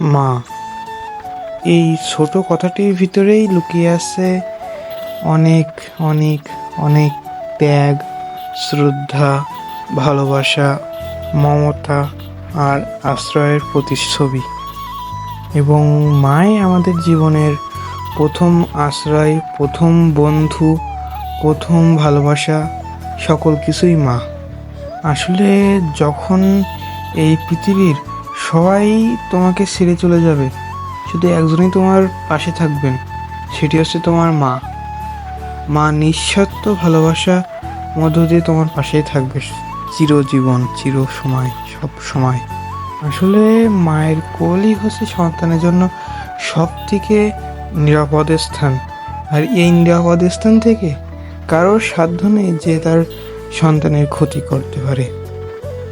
মা। এই ছোট কথাটির ভিতরেই লুকিয়ে আছে অনেক অনেক অনেক ত্যাগ, শ্রদ্ধা, ভালোবাসা, মমতা আর আশ্রয়ের প্রতিচ্ছবি। এবং মাই আমাদের জীবনের প্রথম আশ্রয়, প্রথম বন্ধু, প্রথম ভালোবাসা, সকল কিছুই মা। আসলে যখন এই পৃথিবীর সবাই তোমাকে ছেড়ে চলে যাবে। শুধু একজনই তোমার পাশে থাকবেন, সেটি হচ্ছে তোমার মা। মা নিঃস্বার্থ ভালোবাসা মধ্য দিয়ে তোমার পাশেই থাকবে। চিরজীবন চির সময় সব সময়। আসলে মায়ের কোলই হচ্ছে সন্তানের জন্য সব থেকে নিরাপদ স্থান। আর এই নিরাপদ স্থান থেকে কারোর সাধ্য নেই যে তার সন্তানের ক্ষতি করতে পারে।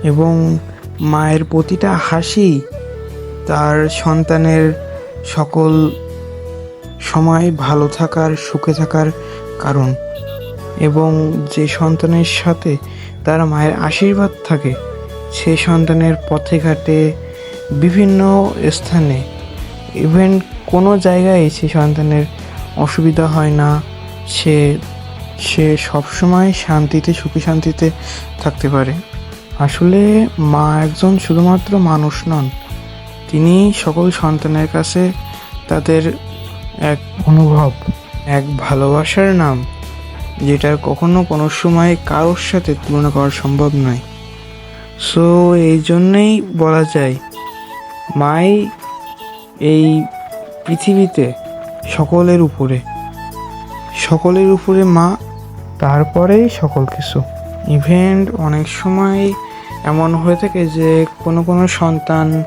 এবং মায়ের প্রতিটা হাসি তার সন্তানের সকল সময় ভালো থাকার, সুখে থাকার কারণ। এবং যে সন্তানের সাথে তার মায়ের আশীর্বাদ থাকে, সে সন্তানের পথে ঘাটে বিভিন্ন স্থানে। ইভেন কোনো জায়গায় সে সন্তানের অসুবিধা হয় না, সে সে সবসময় শান্তিতে, সুখী শান্তিতে থাকতে পারে। আসলে মা একজন শুধুমাত্র মানুষ নন, তিনি সকল সন্তানের কাছে তাদের এক অনুভব, এক ভালোবাসার নাম যেটার কখনো কোনো সময় কারোর সাথে তুলনা করা সম্ভব নয়। সো এই জন্যেই বলা যায়, মাই এই পৃথিবীতে সকলের উপরে সকলের উপরে মা, তারপরেই সকল কিছু। ইভেন্ট অনেক সময় এমন হয়ে থাকে যে কোনো কোনো সন্তান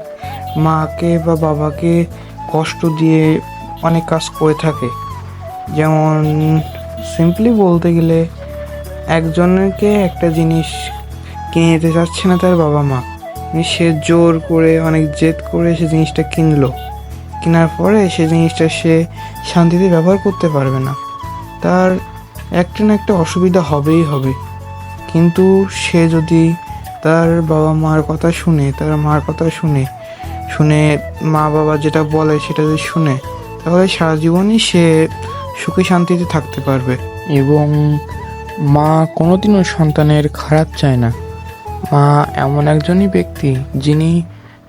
মাকে বা বাবাকে কষ্ট দিয়ে অনেক কাজ করে থাকে। যেমন সিম্পলি বলতে গেলে একজনকে একটা জিনিস কিনে চাচ্ছে না তার বাবা মা। সে জোর করে, অনেক জেদ করে সে জিনিসটা কিনলো। কেনার পরে সে জিনিসটা সে শান্তিতে ব্যবহার করতে পারবে না। তার একটা না একটা অসুবিধা হবেই হবে। কিন্তু সে যদি তার বাবা মার কথা শুনে, তার মার কথা শুনে শুনে মা বাবা যেটা বলে সেটা যদি শুনে, তাহলে সারা জীবনই সে সুখে শান্তিতে থাকতে পারবে। এবং মা কোনোদিনও সন্তানের খারাপ চায় না। মা এমন একজনই ব্যক্তি যিনি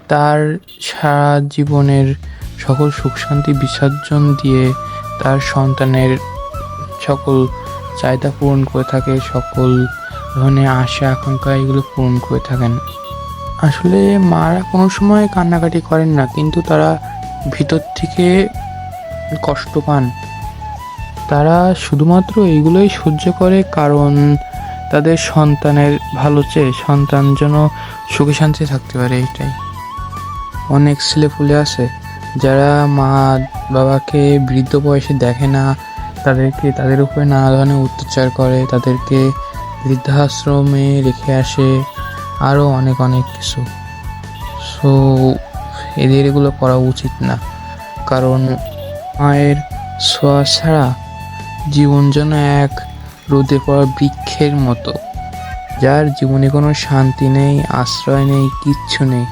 তার সারা জীবনের সকল সুখ শান্তি বিসর্জন দিয়ে তার সন্তানের সকল চাহিদা পূরণ করে থাকে, সকল ধরনের আশা আকাঙ্ক্ষা এগুলো পূরণ করে থাকেন। আসলে মারা কোনো সময় কান্নাকাটি করেন না, কিন্তু তারা ভিতর থেকে কষ্ট পান। তারা শুধুমাত্র এইগুলোই সহ্য করে কারণ তাদের সন্তানের ভালো চেয়ে, সন্তান যেন সুখে শান্তি থাকতে পারে এইটাই। অনেক ছেলেপুলে আছে, যারা মা বাবাকে বৃদ্ধ বয়সে দেখে না, তাদেরকে, তাদের উপরে নানা ধরনের অত্যাচার করে, তাদেরকে বৃদ্ধাশ্রমে রেখে আসে আরও অনেক অনেক কিছু। সো এদের এগুলো করা উচিত না। কারণ মায়ের ছোঁয়া ছাড়া জীবন যেন এক রোদে পড়া বৃক্ষের মতো, যার জীবনে কোনো শান্তি নেই, আশ্রয় নেই, কিচ্ছু নেই।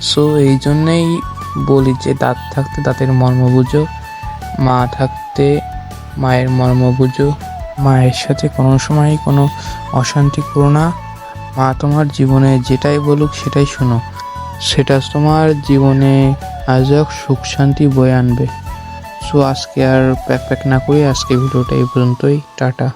সো এই জন্যেই বলি যে দাঁত থাকতে দাঁতের মর্ম বুঝো মা থাকতে মায়ের মর্ম বুঝো মায়ের সাথে কোনো সময়ই কোনো অশান্তি করো না। মা তোমার জীবনে যেটাই বলুক সেটাই শোনো। সেটা তোমার জীবনে আজ এক সুখ শান্তি বয়ে আনবে। সো আজকে আর প্যাক প্যাক না করে আজকে ভিডিওটা এই পর্যন্তই। টাটা।